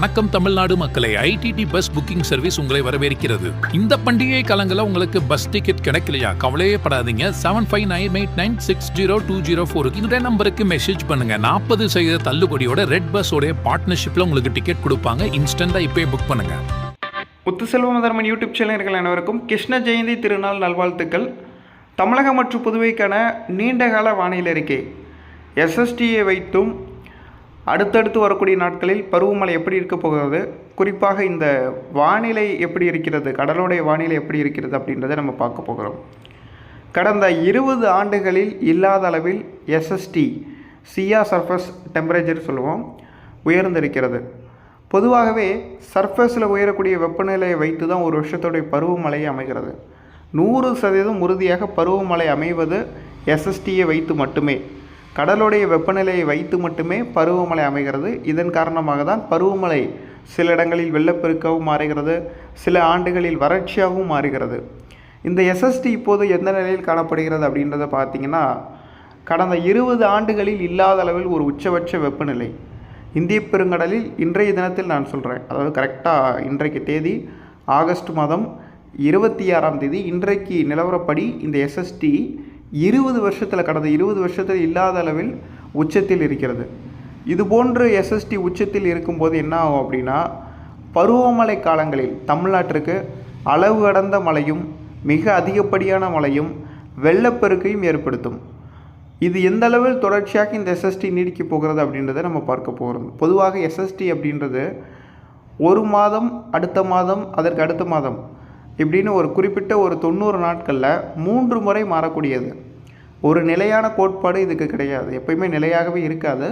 வணக்கம் தமிழ்நாடு மக்களை. IDD bus booking service உங்களை வரவேற்கிறது. இந்த பண்டிகை காலங்களில் உங்களுக்கு பஸ் டிக்கெட் கிடைக்கலையா? கவலையே படாதீங்க. Seven five nine eight nine six zero two zero ஃபோருக்கு இந்த நம்பருக்கு மெசேஜ் பண்ணுங்க. நாற்பது சதவீத தள்ளுபடியோட ரெட் பஸ்ஸோட பார்ட்னர்ஷிப்ல உங்களுக்கு டிக்கெட் கொடுப்பாங்க. இன்ஸ்டன்டா இப்பவே புக் பண்ணுங்க. முத்துசெல்வம் தர்மன் யூடியூப் சேனல்கள் அனைவருக்கும் கிருஷ்ண ஜெயந்தி திருநாள் நல்வாழ்த்துக்கள். தமிழகம் மற்றும் புதுவைக்கான நீண்டகால வானிலை அறிக்கை. எஸ்எஸ்டியை வைத்தும் அடுத்தடுத்து வரக்கூடிய நாட்களில் பருவமழை எப்படி இருக்க போகிறது? குறிப்பாக இந்த வானிலை எப்படி இருக்கிறது? கடலுடைய வானிலை எப்படி இருக்கிறது அப்படின்றத நம்ம பார்க்க போகிறோம். கடந்த இருபது ஆண்டுகளில் இல்லாத அளவில் எஸ்எஸ்டி சியா சர்ஃபஸ் டெம்பரேச்சர் சொல்லுவோம் உயர்ந்திருக்கிறது. பொதுவாகவே சர்ஃபேஸில் உயரக்கூடிய வெப்பநிலையை வைத்து தான் ஒரு வருஷத்துடைய பருவமழை அமைகிறது. நூறு சதவீதம் உறுதியாக பருவமழை அமைவது எஸ்எஸ்டியை வைத்து மட்டுமே. கடலுடைய வெப்பநிலையை வைத்து மட்டுமே பருவமழை அமைகிறது. இதன் காரணமாக தான் பருவமழை சில இடங்களில் வெள்ளப்பெருக்காகவும் மாறுகிறது சில ஆண்டுகளில் வறட்சியாகவும் மாறுகிறது. இந்த எஸ்எஸ்டி இப்போது எந்த நிலையில் காணப்படுகிறது அப்படின்றத பார்த்தீங்கன்னா கடந்த இருபது ஆண்டுகளில் இல்லாத அளவில் ஒரு உச்சபட்ச வெப்பநிலை. இந்திய பெருங்கடலில் இன்றைய தினத்தில் நான் சொல்கிறேன் அதாவது கரெக்டாக இன்றைக்கு தேதி ஆகஸ்ட் மாதம் இருபத்தி ஆறாம் தேதி இன்றைக்கு நிலவரப்படி இந்த எஸ்எஸ்டி இருபது வருஷத்தில் கடந்த இருபது வருஷத்தில் இல்லாத அளவில் உச்சத்தில் இருக்கிறது. இது போன்று எஸ்எஸ்டி உச்சத்தில் இருக்கும்போது என்ன ஆகும் அப்படின்னா பருவமழை காலங்களில் தமிழ்நாட்டிற்கு அளவு கடந்த மழையும் மிக அதிகப்படியான மழையும் வெள்ளப்பெருக்கையும் ஏற்படுத்தும். இது எந்த அளவில் தொடர்ச்சியாக இந்த எஸ்எஸ்டி நீடிக்க போகிறது அப்படின்றத நம்ம பார்க்க போகிறோம் பொதுவாக எஸ்எஸ்டி அப்படின்றது ஒரு மாதம் அடுத்த மாதம் அதற்கு அடுத்த மாதம் இப்படின்னு ஒரு குறிப்பிட்ட ஒரு தொண்ணூறு நாட்களில் மூன்று முறை மாறக்கூடியது. ஒரு நிலையான கோட்பாடு இதுக்கு கிடையாது. எப்பயுமே நிலையாகவே இருக்காது.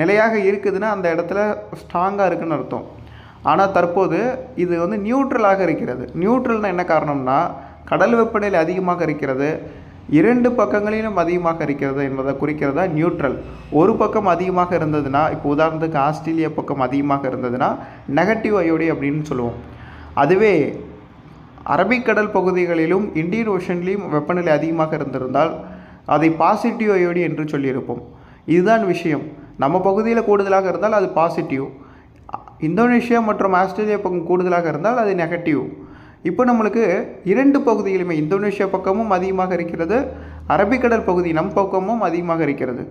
நிலையாக இருக்குதுன்னா அந்த இடத்துல ஸ்ட்ராங்காக இருக்குன்னு அர்த்தம். ஆனால் தற்போது இது வந்து நியூட்ரலாக இருக்கிறது. நியூட்ரல்னால் என்ன காரணம்னா கடல் வெப்பநிலை அதிகமாக இருக்கிறது. இரண்டு பக்கங்களிலும் அதிகமாக இருக்கிறது என்பதை குறிக்கிறதா நியூட்ரல் ஒரு பக்கம் அதிகமாக இருந்ததுன்னா இப்போ உதாரணத்துக்கு ஆஸ்திரேலியா பக்கம் அதிகமாக இருந்ததுன்னா நெகட்டிவ் அயோடி அப்படின்னு சொல்லுவோம். அதுவே அரபிக்கடல் பகுதிகளிலும் இந்தியன் ஓஷன்லேயும் வெப்பநிலை அதிகமாக இருந்திருந்தால் அதை பாசிட்டிவ் அயோடி என்று சொல்லியிருப்போம். இதுதான் விஷயம். நம்ம பகுதியில் கூடுதலாக இருந்தால் அது பாசிட்டிவ் இந்தோனேஷியா மற்றும் ஆஸ்திரேலியா பக்கம் கூடுதலாக இருந்தால் அது நெகட்டிவ் இப்போ நம்மளுக்கு இரண்டு பகுதியிலுமே இந்தோனேஷியா பக்கமும் அதிகமாக இருக்கிறது அரபிக்கடல் பகுதி நம் பக்கமும் அதிகமாக இருக்கிறது.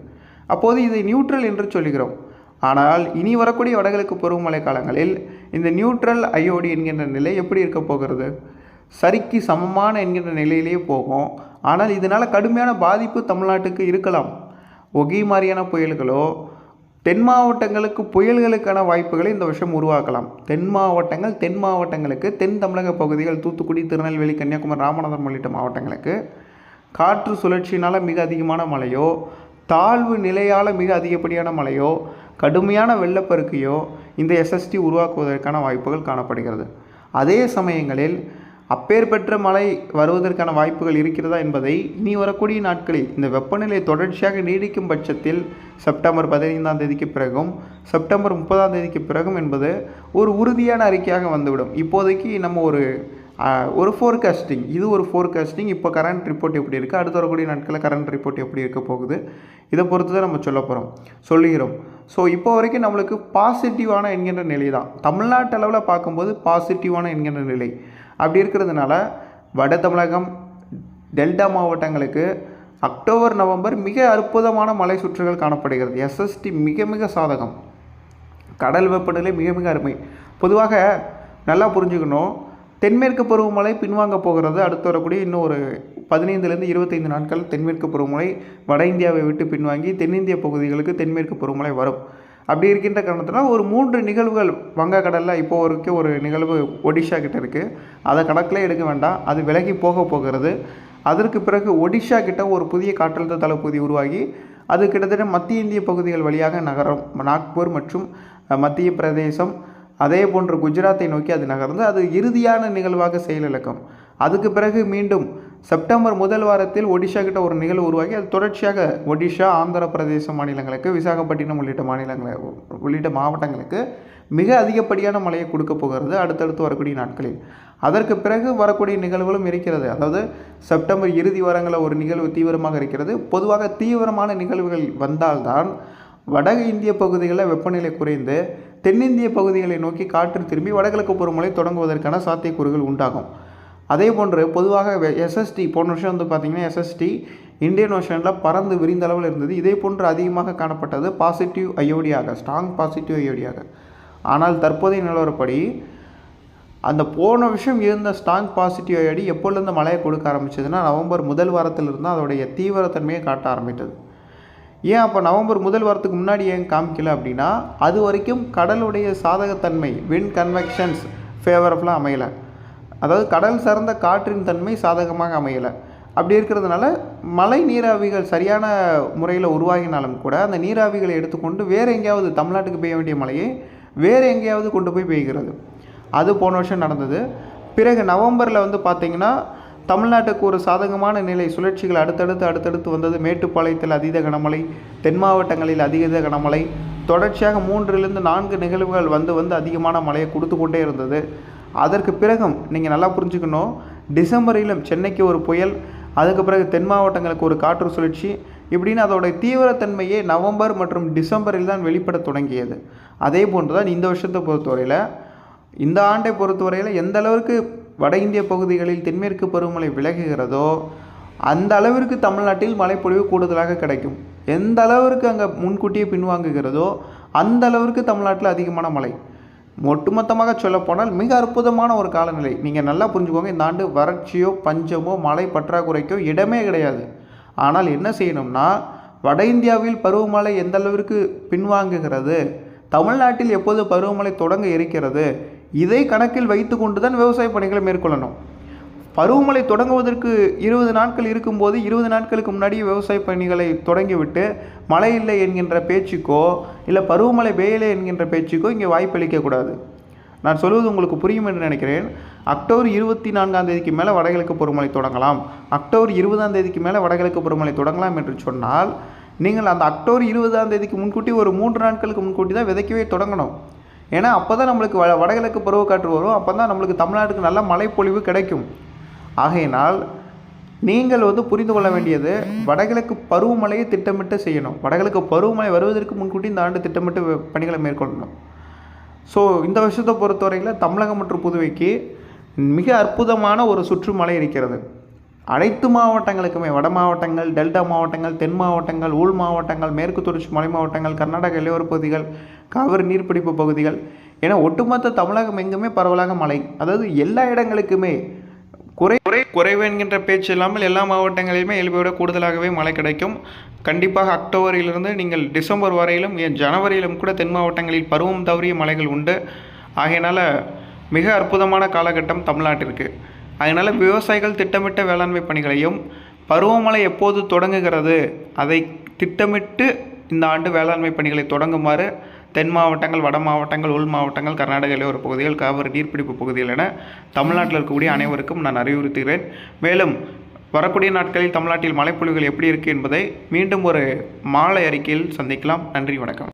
அப்போது இதை நியூட்ரல் என்று சொல்கிறோம் ஆனால் இனி வரக்கூடிய வடகிழக்கு பருவமழை காலங்களில் இந்த நியூட்ரல் ஐஓடி என்கின்ற நிலை எப்படி இருக்கப் போகிறது? சரிக்கு சமமான என்கின்ற நிலையிலேயே போகும். ஆனால் இதனால் கடுமையான பாதிப்பு தமிழ்நாட்டுக்கு இருக்கலாம். ஒகி மாதிரியான புயல்களோ தென் மாவட்டங்களுக்கு புயல்களுக்கான வாய்ப்புகளை இந்த வருஷம் உருவாக்கலாம். தென் மாவட்டங்கள் தென் மாவட்டங்களுக்கு தென் தமிழக பகுதிகள் தூத்துக்குடி திருநெல்வேலி கன்னியாகுமரி ராமநாதபுரம் உள்ளிட்ட மாவட்டங்களுக்கு. காற்று சுழற்சியினால் மிக அதிகமான மழையோ தாழ்வு நிலையால் மிக அதிகப்படியான மழையோ கடுமையான வெள்ளப்பெருக்கையோ இந்த எஸ்எஸ்டி உருவாக்குவதற்கான வாய்ப்புகள் காணப்படுகிறது. அதே சமயங்களில் அப்பேற்பட்ட மழை வருவதற்கான வாய்ப்புகள் இருக்கிறதா என்பதை இனி வரக்கூடிய நாட்களில் இந்த வெப்பநிலை தொடர்ச்சியாக நீடிக்கும் பட்சத்தில் செப்டம்பர் பதினைந்தாம் தேதிக்கு பிறகும் செப்டம்பர் முப்பதாம் தேதிக்கு பிறகும் என்பது ஒரு உறுதியான அறிக்கையாக வந்துவிடும். இப்போதைக்கு நம்ம ஒரு ஒரு ஃபோர்காஸ்டிங் இது ஒரு ஃபோர்காஸ்டிங் இப்போ கரண்ட் ரிப்போர்ட் எப்படி இருக்குது அடுத்து வரக்கூடிய நாட்களில் கரண்ட் ரிப்போர்ட் எப்படி இருக்க போகுது? இதை பொறுத்து தான் நம்ம சொல்ல போகிறோம் சொல்லுகிறோம். ஸோ இப்போ வரைக்கும் நம்மளுக்கு பாசிட்டிவான என்கின்ற நிலை தான் தமிழ்நாட்டு அளவில் பார்க்கும்போது பாசிட்டிவான என்கின்ற நிலை. அப்படி இருக்கிறதுனால வட தமிழகம் டெல்டா மாவட்டங்களுக்கு அக்டோபர் நவம்பர் மிக அற்புதமான மலை சுற்றுகள் காணப்படுகிறது. எஸ்எஸ்டி மிக மிக சாதகம். கடல் வெப்பநிலை மிக மிக அருமை. பொதுவாக நல்லா புரிஞ்சுக்கணும். தென்மேற்கு பருவமழை பின்வாங்க போகிறது. அடுத்து வரக்கூடிய இன்னும் ஒரு பதினைந்துலேருந்து இருபத்தைந்து நாட்கள் தென்மேற்கு பருவமழை வட இந்தியாவை விட்டு பின்வாங்கி தென்னிந்திய பகுதிகளுக்கு தென்மேற்கு பருவமழை வரும். அப்படி இருக்கின்ற காரணத்தினால் ஒரு மூன்று நிகழ்வுகள் வங்கக்கடலில் இப்போ வரைக்கும் ஒரு நிகழ்வு ஒடிஷா கிட்ட இருக்குது அதை கணக்கில் எடுக்க வேண்டாம். அது விலகி போக போகிறது. அதற்கு பிறகு ஒடிஷா கிட்ட ஒரு புதிய காற்றழுத்த தளப்பகுதி உருவாகி அது கிட்டத்தட்ட மத்திய இந்திய பகுதிகள் வழியாக நகரம். நாக்பூர் மற்றும் மத்திய பிரதேசம். அதே போன்று குஜராத்தை நோக்கி அது நகர்ந்து அது இறுதியான நிகழ்வாக செயலிழக்கும். அதுக்கு பிறகு மீண்டும் செப்டம்பர் முதல் வாரத்தில் ஒடிஷா கிட்ட ஒரு நிகழ்வு உருவாகி அது தொடர்ச்சியாக ஒடிஷா ஆந்திர பிரதேச மாநிலங்களுக்கு விசாகப்பட்டினம் உள்ளிட்ட மாநிலங்களை உள்ளிட்ட மாவட்டங்களுக்கு மிக அதிகப்படியான மழையை கொடுக்க போகிறது அடுத்தடுத்து வரக்கூடிய நாட்களில். அதற்கு பிறகு வரக்கூடிய நிகழ்வுகளும் இருக்கிறது. அதாவது செப்டம்பர் இறுதி வாரங்களில் ஒரு நிகழ்வு தீவிரமாக இருக்கிறது. பொதுவாக தீவிரமான நிகழ்வுகள் வந்தால்தான் வட இந்திய பகுதிகளில் வெப்பநிலை குறைந்து தென்னிந்திய பகுதிகளை நோக்கி காற்று திரும்பி வடகிழக்கு பருவமழை தொடங்குவதற்கான சாத்தியக்கூறுகள் உண்டாகும். அதே போன்று பொதுவாக எஸ்எஸ்டி போன வருஷம் வந்து பார்த்திங்கன்னா எஸ்எஸ்டி இந்தியன் ஓஷனில் பறந்து விரிந்த அளவில் இருந்தது. இதே போன்று அதிகமாக காணப்பட்டது பாசிட்டிவ் ஐயோடியாக ஸ்ட்ராங் பாசிட்டிவ் ஐயோடியாக ஆனால் தற்போதைய நிலவரப்படி அந்த போன விஷயம் இருந்த ஸ்ட்ராங் பாசிட்டிவ் ஐடி எப்போலேருந்து மழையை கொடுக்க ஆரம்பிச்சதுன்னா நவம்பர் முதல் வாரத்திலிருந்து அதோடைய தீவிரத்தன்மையை காட்ட ஆரம்பித்தது. ஏன் அப்போ நவம்பர் முதல் வாரத்துக்கு முன்னாடி ஏன் காமிக்கல அப்படின்னா அது வரைக்கும் கடலுடைய சாதகத்தன்மை வின் கன்வெக்ஷன்ஸ் ஃபேவரபுளாக அமையலை. அதாவது கடல் சார்ந்த காற்றின் தன்மை சாதகமாக அமையலை. அப்படி இருக்கிறதுனால மலை நீராவிகள் சரியான முறையில் உருவாகினாலும் கூட அந்த நீராவிகளை எடுத்துக்கொண்டு வேறு எங்கேயாவது தமிழ்நாட்டுக்கு பெய்ய வேண்டிய மழையை வேறு எங்கேயாவது கொண்டு போய் பெய்கிறது. அது போன வருஷம் நடந்தது. பிறகு நவம்பரில் வந்து பார்த்திங்கன்னா தமிழ்நாட்டுக்கு ஒரு சாதகமான நிலை சுழற்சிகள் அடுத்தடுத்து அடுத்தடுத்து வந்தது. மேட்டுப்பாளையத்தில் அதீத கனமழை தென் மாவட்டங்களில் அதிக கனமழை தொடர்ச்சியாக மூன்றிலிருந்து நான்கு நிகழ்வுகள் வந்து வந்து அதிகமான மழையை கொடுத்து கொண்டே இருந்தது. அதற்கு பிறகும் நீங்கள் நல்லா புரிஞ்சுக்கணும். டிசம்பரிலும் சென்னைக்கு ஒரு புயல் அதுக்கு பிறகு தென் மாவட்டங்களுக்கு ஒரு காற்று சுழற்சி இப்படின்னு அதோடைய தீவிரத்தன்மையே நவம்பர் மற்றும் டிசம்பரில் தான் வெளிப்பட தொடங்கியது. அதே போன்று தான் இந்த வருஷத்தை பொறுத்தவரையில் இந்த ஆண்டை பொறுத்தவரையில் எந்த அளவிற்கு வட இந்திய பகுதிகளில் தென்மேற்கு பருவமழை விலகுகிறதோ அந்த அளவிற்கு தமிழ்நாட்டில் மழைப்பொழிவு கூடுதலாக கிடைக்கும். எந்த அளவிற்கு அங்கே முன்கூட்டியே பின்வாங்குகிறதோ அந்த அளவிற்கு தமிழ்நாட்டில் அதிகமான மழை. ஒட்டுமொத்தமாக சொல்லப்போனால் மிக அற்புதமான ஒரு காலநிலை. நீங்கள் நல்லா புரிஞ்சுக்கோங்க இந்த ஆண்டு வறட்சியோ பஞ்சமோ மழை பற்றாக்குறைக்கோ இடமே கிடையாது. ஆனால் என்ன செய்யணும்னா வட இந்தியாவில் பருவமழை எந்த அளவிற்கு பின்வாங்குகிறது தமிழ்நாட்டில் எப்போது பருவமழை தொடங்க இருக்கிறது இதை கணக்கில் வைத்து கொண்டு தான் விவசாய பணிகளை மேற்கொள்ளணும். பருவமழை தொடங்குவதற்கு இருபது நாட்கள் இருக்கும்போது இருபது நாட்களுக்கு முன்னாடி விவசாய பணிகளை தொடங்கிவிட்டு மழை இல்லை என்கின்ற பேச்சுக்கோ இல்லை பருவமழை பெய்யலை என்கின்ற பேச்சுக்கோ இங்கே வாய்ப்பளிக்கக்கூடாது நான் சொல்வது உங்களுக்கு புரியும் என்று நினைக்கிறேன். அக்டோபர் இருபத்தி நான்காம் தேதிக்கு மேலே வடகிழக்கு பருவமழை தொடங்கலாம். அக்டோபர் இருபதாம் தேதிக்கு மேலே வடகிழக்கு பருவமழை தொடங்கலாம் என்று சொன்னால் நீங்கள் அந்த அக்டோபர் இருபதாம் தேதிக்கு முன்கூட்டி ஒரு மூன்று நாட்களுக்கு முன்கூட்டி தான் விதைக்கவே தொடங்கணும். ஏன்னா அப்போ தான் நம்மளுக்கு வ வடகிழக்கு பருவக்காற்று வரும். அப்போ தான் நம்மளுக்கு தமிழ்நாட்டுக்கு நல்ல மழைப்பொழிவு கிடைக்கும். ஆகையினால் நீங்கள் வந்து புரிந்து கொள்ள வேண்டியது வடகிழக்கு பருவமழையை திட்டமிட்டு செய்யணும். வடகிழக்கு பருவமழை வருவதற்கு முன்கூட்டி இந்த ஆண்டு திட்டமிட்டு பணிகளை மேற்கொள்ளணும். ஸோ இந்த வருஷத்தை பொறுத்தவரையில் தமிழகம் மற்றும் புதுவைக்கு மிக அற்புதமான ஒரு சுற்றுமலை இருக்கிறது. அனைத்து மாவட்டங்களுக்குமே வட மாவட்டங்கள் டெல்டா மாவட்டங்கள் தென் மாவட்டங்கள் உள் மாவட்டங்கள் மேற்கு தொடர்ச்சி மலை மாவட்டங்கள் கர்நாடக எல்லையோர பகுதிகள் காவிரி நீர்பிடிப்பு பகுதிகள். என ஒட்டுமொத்த தமிழகம் எங்குமே பரவலாக மழை. அதாவது எல்லா இடங்களுக்குமே குறை குறை குறைவு என்கின்ற பேச்சு இல்லாமல் எல்லா மாவட்டங்களிலுமே இயல்பை விட கூடுதலாகவே மழை கிடைக்கும். கண்டிப்பாக அக்டோபரிலிருந்து நீங்கள் டிசம்பர் வரையிலும் ஜனவரியிலும் கூட தென் மாவட்டங்களில் பருவம் தவறிய மழைகள் உண்டு. ஆகையினால் மிக அற்புதமான காலகட்டம் தமிழ்நாட்டிற்கு. அதனால் விவசாயிகள் திட்டமிட்ட வேளாண்மை பணிகளையும் பருவமழை எப்போது தொடங்குகிறது அதை திட்டமிட்டு இந்த ஆண்டு வேளாண்மை பணிகளை தொடங்குமாறு தென் மாவட்டங்கள் வட மாவட்டங்கள் உள் மாவட்டங்கள் கர்நாடக எல்லையோர பகுதிகள் காவிரி நீர்பிடிப்பு பகுதிகள் என தமிழ்நாட்டில் இருக்கக்கூடிய அனைவருக்கும் நான் அறிவுறுத்துகிறேன். மேலும் வரக்கூடிய நாட்களில் தமிழ்நாட்டில் மழைப்பொழிவுகள் எப்படி இருக்குது என்பதை மீண்டும் ஒரு மாலை அறிக்கையில் சந்திக்கலாம். நன்றி வணக்கம்.